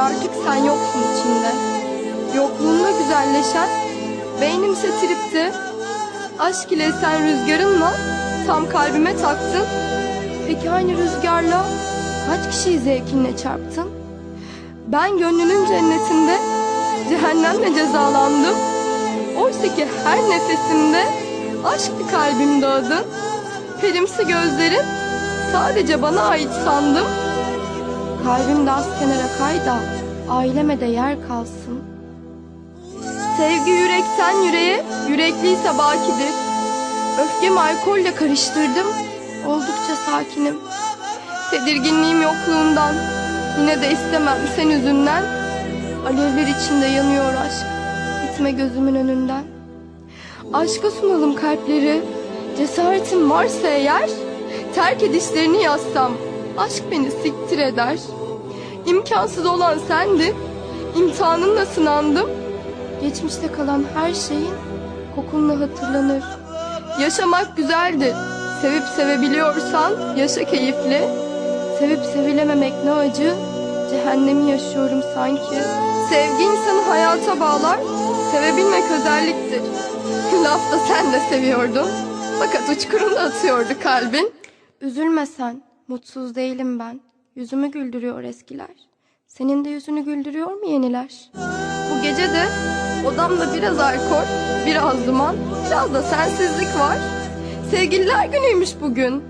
artık sen yoksun içinde. Yokluğunla güzelleşen beynimse tripti. Aşk ile sen rüzgarınla tam kalbime taktın. Peki aynı rüzgarla kaç kişiyi zevkinle çarptın? Ben gönlünün cennetinde cehennemle cezalandım. Oysa ki her nefesimde aşklı kalbim dağıdın. Perimsi gözlerin sadece bana ait sandım. Kalbimde az kenara kay da aileme de yer kalsın. Sevgi yürekten yüreğe, yürekliyse bakidir. Öfkemi alkolle karıştırdım, oldukça sakinim. Tedirginliğim yokluğundan, yine de istemem sen yüzünden. Alevler içinde yanıyor aşk, gitme gözümün önünden. Aşka sunalım kalpleri, cesaretim varsa eğer, terk edişlerini yazsam, aşk beni siktir eder. İmkansız olan sendin, imtihanınla sınandım. Geçmişte kalan her şeyin kokunla hatırlanır. Yaşamak güzeldir. Sevip sevebiliyorsan yaşa keyifli. Sevip sevilememek ne acı. Cehennemi yaşıyorum sanki. Sevgi insanı hayata bağlar. Sevebilmek özelliktir. Lafta sen de seviyordun. Fakat uçkurunda atıyordu kalbin. Üzülme sen. Mutsuz değilim ben. Yüzümü güldürüyor eskiler. Senin de yüzünü güldürüyor mu yeniler? Bu gece de odamda biraz alkol, biraz duman, biraz da sensizlik var. Sevgililer günüymüş bugün.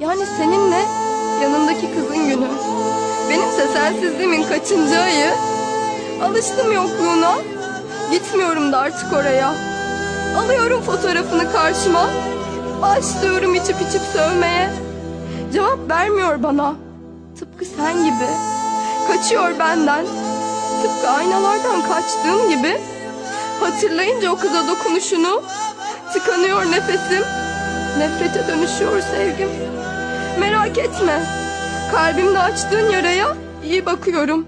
Yani seninle yanındaki kızın günü. Benimse sensizliğimin kaçıncı ayı. Alıştım yokluğuna. Gitmiyorum da artık oraya. Alıyorum fotoğrafını karşıma. Başlıyorum içip içip sövmeye. Cevap vermiyor bana. Tıpkı sen gibi. Kaçıyor benden. Tıpkı aynalardan kaçtığım gibi. Hatırlayınca o kıza dokunuşunu. Tıkanıyor nefesim. Nefrete dönüşüyor sevgim. Merak etme. Kalbimde açtığın yaraya iyi bakıyorum.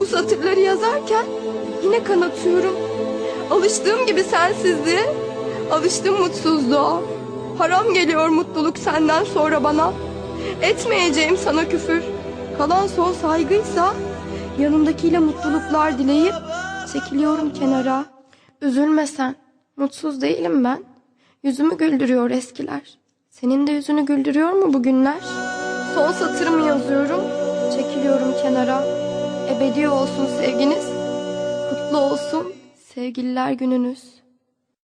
Bu satırları yazarken yine kanatıyorum. Alıştığım gibi sensizliğe, alıştım mutsuzluğa. Haram geliyor mutluluk senden sonra bana. Etmeyeceğim sana küfür. Kalan son saygıysa yanımdakiyle mutluluklar dileyip çekiliyorum kenara. Üzülme sen. Mutsuz değilim ben. Yüzümü güldürüyor eskiler. Senin de yüzünü güldürüyor mu bugünler? Son satırımı yazıyorum. Çekiliyorum kenara. Ebedi olsun sevginiz. Kutlu olsun sevgililer gününüz.